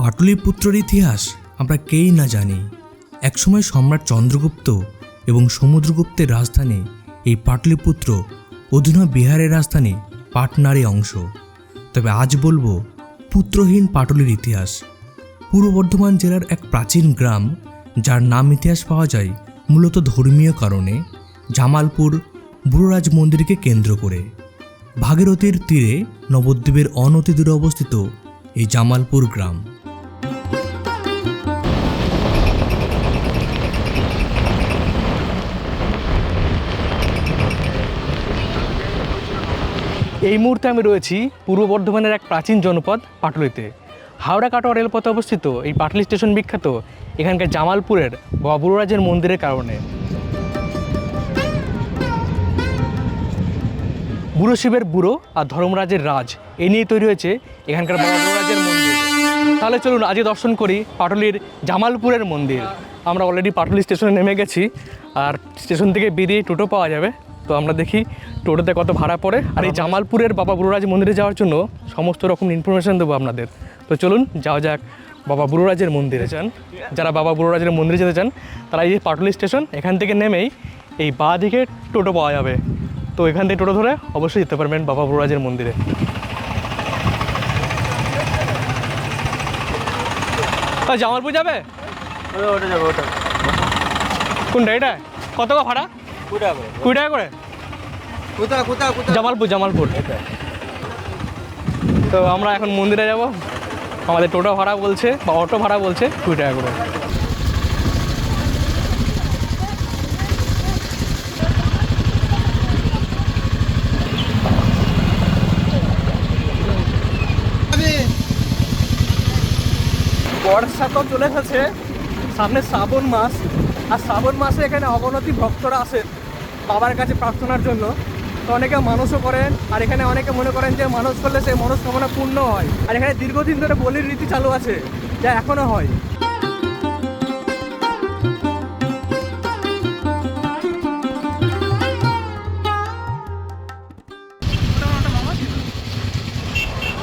পাটলিপুত্রের ইতিহাস আমরা কেই না জানি। একসময় সম্রাট চন্দ্রগুপ্ত এবং সমুদ্রগুপ্তের রাজধানী এই পাটলিপুত্র অধুনা বিহারের রাজধানী পাটনারই অংশ। তবে আজ বলব, পুত্রহীন পাটলির ইতিহাস। পূর্ব বর্ধমান জেলার এক প্রাচীন গ্রাম, যার নাম ইতিহাস পাওয়া যায় মূলত ধর্মীয় কারণে, জামালপুর বুড়োরাজ মন্দিরকে কেন্দ্র করে। ভাগীরথীর তীরে নবদ্বীপের অনতি দূরে অবস্থিত এই জামালপুর গ্রাম। এই মুহূর্তে আমি রয়েছি পূর্ব বর্ধমানের এক প্রাচীন জনপদ পাটুলিতে। হাওড়া কাটোয়া রেলপথে অবস্থিত এই পাটলি স্টেশন বিখ্যাত এখানকার জামালপুরের বাবুরাজের মন্দিরের কারণে। বুড়ো শিবের বুড়ো আর ধর্মরাজের রাজ, এ নিয়ে তৈরি হয়েছে এখানকার বাবুরাজের মন্দির। তাহলে চলুন আজকে দর্শন করি পাটুলির জামালপুরের মন্দির। আমরা অলরেডি পাটুলি স্টেশনে নেমে গেছি, আর স্টেশন থেকে বেরিয়ে টোটো পাওয়া যাবে। তো আমরা দেখি টোটোতে কত ভাড়া পড়ে। আর এই জামালপুরের বাবা বুড়োরাজ মন্দিরে যাওয়ার জন্য সমস্ত রকম ইনফরমেশন দেবো আপনাদের। তো চলুন যাওয়া যাক বাবা বুড়োরাজের মন্দিরে যান। যারা বাবা বুড়োরাজের মন্দিরে যেতে চান তারা এই যে পাটুলি স্টেশন এখান থেকে নেমেই এই বাঁ দিকে টোটো পাওয়া যাবে। তো এখান থেকে টোটো ধরে অবশ্যই যেতে পারবেন বাবা বুড়োরাজের মন্দিরে। জামালপুর যাবে? ওটা যাবে ওটা। কোনটা এটা? কত টাকা ভাড়া? করে কুড়ি টাকা করে। কোথা কোথা কোথা জামালপুর জামালপুর। তো আমরা এখন মন্দিরে যাব। আমাদের টোটো ভাড়া বলছে বা অটো ভাড়া বলছে কুড়ি টাকা করে। বর্ষা তো চলে এসেছে সামনে শ্রাবণ মাস। আর শ্রাবণ মাসে এখানে অবনতি ভক্তরা আসেন বাবার কাছে প্রার্থনার জন্য। তো অনেকে মানুষও করেন, আর এখানে অনেকে মনে করেন যে মানুষ করলে সেই মনস্কামনা পূর্ণ হয়। আর এখানে দীর্ঘদিন ধরে বলির রীতি চালু আছে, যা এখনও হয়।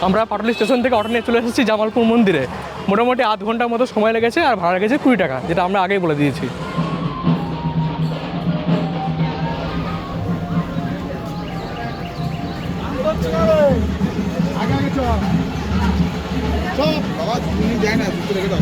আমরা পাটলি স্টেশন থেকে অটো নিয়ে চলে এসেছি জামালপুর মন্দিরে। মোটামুটি আধ ঘণ্টার মতো সময় লেগেছে আর ভাড়া লেগেছে কুড়ি টাকা, যেটা আমরা আগেই বলে দিয়েছি। বাবা তুমি যায় না দুটো রেখে দাও।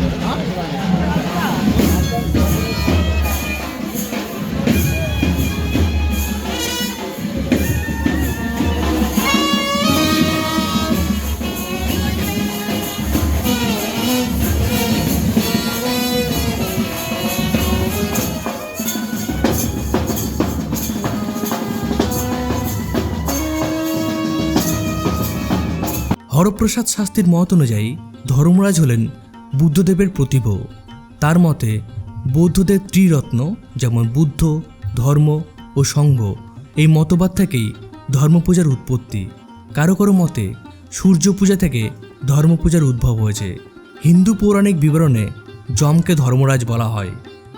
হরপ্রসাদ শাস্ত্রীর মত অনুযায়ী ধর্মরাজ হলেন বুদ্ধদেবের প্রতিভ তার মতে, বৌদ্ধদের ত্রিরত্ন, যেমন বুদ্ধ, ধর্ম ও সংঘ, এই মতবাদ থেকেই ধর্মপূজার উৎপত্তি। কারও কারও মতে সূর্য পূজা থেকে ধর্মপূজার উদ্ভব হয়েছে। হিন্দু পৌরাণিক বিবরণে যমকে ধর্মরাজ বলা হয়।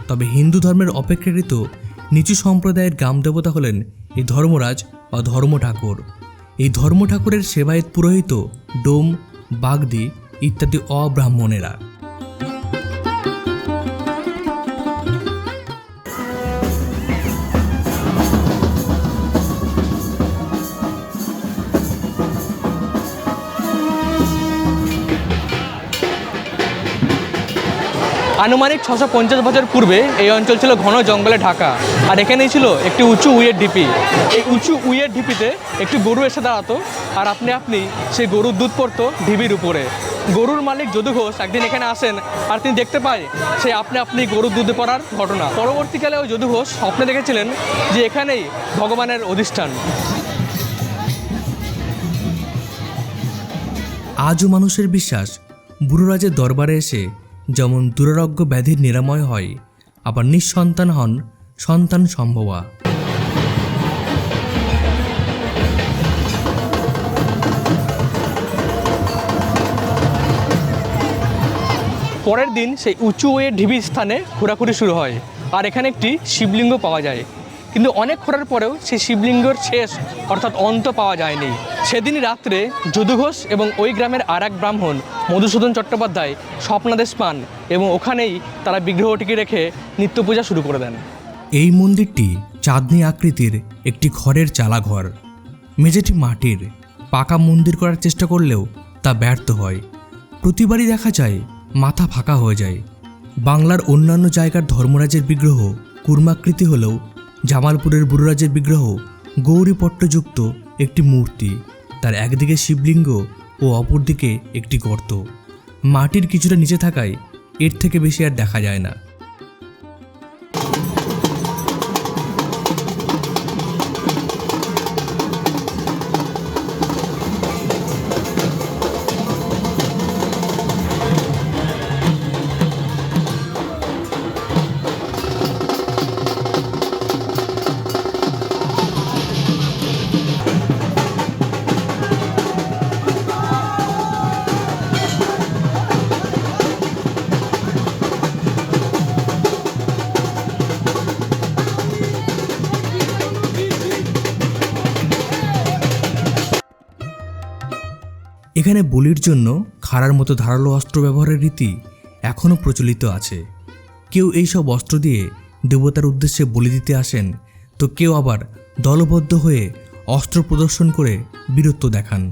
তবে হিন্দু ধর্মের অপেক্ষাকৃত নিচু সম্প্রদায়ের গ্রাম দেবতা হলেন এই ধর্মরাজ বা ধর্ম ঠাকুর এই ধর্ম ঠাকুরের সেবায়েত পুরোহিত ডোম বাগদি ইত্যাদি অব্রাহ্মণেরা। আনুমানিক ছশো পঞ্চাশ বছর পূর্বে এই অঞ্চল ছিল ঘন জঙ্গলে ঢাকা। আর এখানেই ছিল একটি উঁচু উইয়ের ঢিপি। এই উঁচু উইয়ের ঢিপিতে একটি গরু এসে দাঁড়াতো, আর আপনি আপনি সেই গরুর দুধ পড়তো ঢিবির উপরে। গরুর মালিক যদু ঘোষ একদিন এখানে আসেন, আর তিনি দেখতে পায় সে আপনি আপনি গরুর দুধে পড়ার ঘটনা। পরবর্তীকালে ওই যদু ঘোষ স্বপ্নে দেখেছিলেন যে এখানেই ভগবানের অধিষ্ঠান। আজও মানুষের বিশ্বাস, বুড়োরাজের দরবারে এসে যেমন দুরারোগ্য ব্যাধির নিরাময় হয়, আবার নিঃসন্তান হন সন্তান সম্ভবা। পরের দিন সেই উঁচু ওয়ে ঢিবি স্থানে ঘোরাঘুরি শুরু হয়, আর এখানে একটি শিবলিঙ্গ পাওয়া যায়। কিন্তু অনেক খোঁড়ার পরেও সেই শিবলিঙ্গর শেষ, অর্থাৎ অন্ত পাওয়া যায়নি। সেদিন রাত্রে যদু ঘোষ এবং ওই গ্রামের আর এক ব্রাহ্মণ, মধুসূদন চট্টোপাধ্যায়, স্বপ্নাদেশ পান এবং ওখানেই তারা বিগ্রহটিকে রেখে নিত্য পূজা শুরু করে দেন। এই মন্দিরটি চাঁদনি আকৃতির একটি খড়ের চালাঘর। মেঝেটি মাটির। পাকা মন্দির করার চেষ্টা করলেও তা ব্যর্থ হয়। প্রতিবারই দেখা যায়, মাথা ফাঁকা হয়ে যায়। বাংলার অন্যান্য জায়গার ধর্মরাজের বিগ্রহ কুর্মাকৃতি হলেও জামালপুরের বুড়োরাজের বিগ্রহ গৌরীপট্টযুক্ত একটি মূর্তি। তার একদিকে শিবলিঙ্গ ও অপরদিকে একটি গর্ত। মাটির কিছুটা নিচে থাকায় এর থেকে বেশি আর দেখা যায় না। এখানে বলির জন্য খাড়ার মতো ধারালো অস্ত্র ব্যবহারের রীতি এখনও প্রচলিত আছে। কেউ এইসব অস্ত্র দিয়ে দেবতার উদ্দেশ্যে বলি দিতে আসেন, তো কেউ আবার দলবদ্ধ হয়ে অস্ত্র প্রদর্শন করে বীরত্ব দেখান।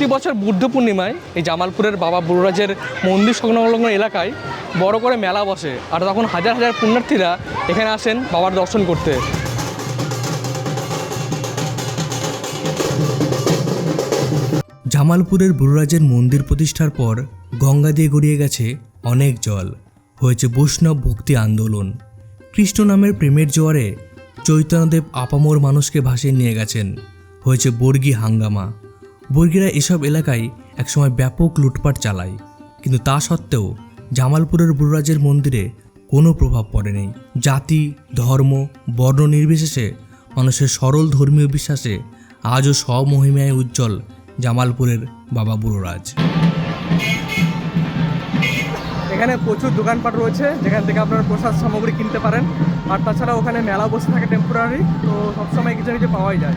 প্রতি বছর বুদ্ধ পূর্ণিমায় এই জামালপুরের বাবা বুড়োরাজের মন্দির সংলগ্ন এলাকায় বড় করে মেলা বসে। আর তখন হাজার হাজার পুণ্যার্থীরা এখানে আসেন বাবার দর্শন করতে। জামালপুরের বুড়োরাজের মন্দির প্রতিষ্ঠার পর গঙ্গা দিয়ে গড়িয়ে গেছে অনেক জল। হয়েছে বৈষ্ণব ভক্তি আন্দোলন। কৃষ্ণ নামের প্রেমের জোয়ারে চৈতন্যদেব আপামোর মানুষকে ভাসিয়ে নিয়ে গেছেন। হয়েছে বর্গী হাঙ্গামা। বর্গীরা এসব এলাকায় একসময় ব্যাপক লুটপাট চালায়। কিন্তু তা সত্ত্বেও জামালপুরের বুড়োরাজের মন্দিরে কোনো প্রভাব পড়েনি। জাতি, ধর্ম, বর্ণ নির্বিশেষে মানুষের সরল ধর্মীয় বিশ্বাসে আজও স্বমহিমায় উজ্জ্বল জামালপুরের বাবা বুড়োরাজ। এখানে প্রচুর দোকানপাট রয়েছে, যেখান থেকে আপনারা প্রসাদ সামগ্রী কিনতে পারেন। আর তাছাড়া ওখানে মেলা বসে থাকে টেম্পোরারি তো সবসময় কিছু কিছু পাওয়াই যায়।